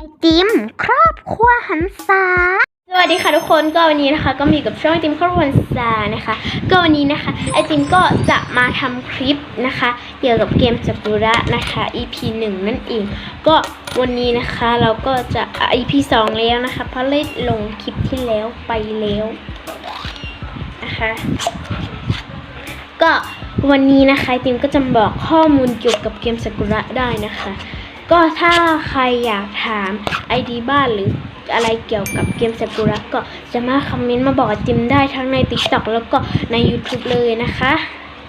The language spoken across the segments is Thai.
ไอติมครอบครัวหันษาสวัสดีค่ะทุกคนก็วันนี้นะคะ ก็มีกับช่องไอติมครอบครัวซานะคะ ก็วันนี้นะคะ ไอติมก็จะมาทำคลิปนะคะ เกี่ยวกับเกมจักุระนะคะ EP หนึ่งนั่นเอง ก็วันนี้นะคะเราก็จะ EP สองแล้วนะคะ เพราะได้ลงคลิปที่แล้วไปแล้วนะคะก็วันนี้นะคะไอติมก็จะบอกข้อมูลเกี่ยวกับเกมซากุระได้นะคะ ก็ถ้าใครอยากถามไอดีบ้านหรืออะไรเกี่ยวกับเกมซากุระก็จะมาคอมเมนต์มาบอกไอติมได้ทั้งใน TikTok แล้วก็ใน YouTube เลยนะคะ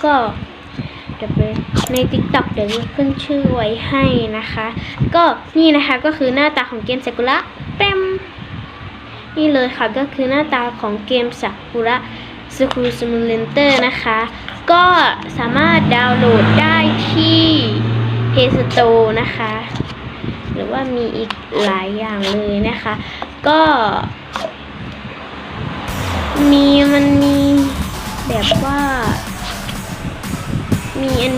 ก็เดี๋ยวไปใน TikTok เดี๋ยวขึ้นชื่อไว้ให้นะคะ ก็นี่นะคะก็คือหน้าตาของเกมซากุระเต็มนี่เลยค่ะก็คือหน้าตาของเกมซากุระสคูซิมูเลนเตอร์นะคะ ก็สามารถดาวน์โหลดได้ที่ Play Store นะคะ หรือว่ามีอีกหลายอย่างเลยนะคะ ก็ มีมันมีแบบว่า มีอัน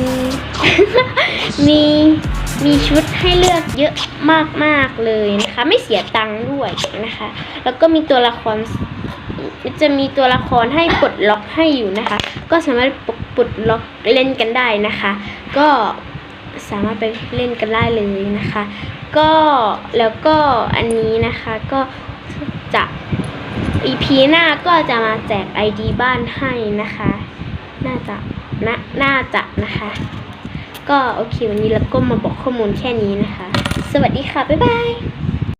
มีมีชุดให้เลือกเยอะมากๆเลยนะคะ ไม่เสียตังค์ด้วยนะคะ แล้วก็มีตัวละครจะมีตัวละครให้ปลดล็อกให้อยู่นะคะ ก็สามารถปลดล็อกเล่นกันได้นะคะ ก็ สามารถไปเล่นกันได้เลยนะคะ ก็แล้วก็อันนี้นะคะก็จะ EP หน้าก็จะมาแจก ID บ้านให้นะคะ น่าจะนะน่าจะนะคะ ก็โอเควันนี้เราก็มาบอกข้อมูลแค่นี้นะคะ สวัสดีค่ะ บ๊ายบาย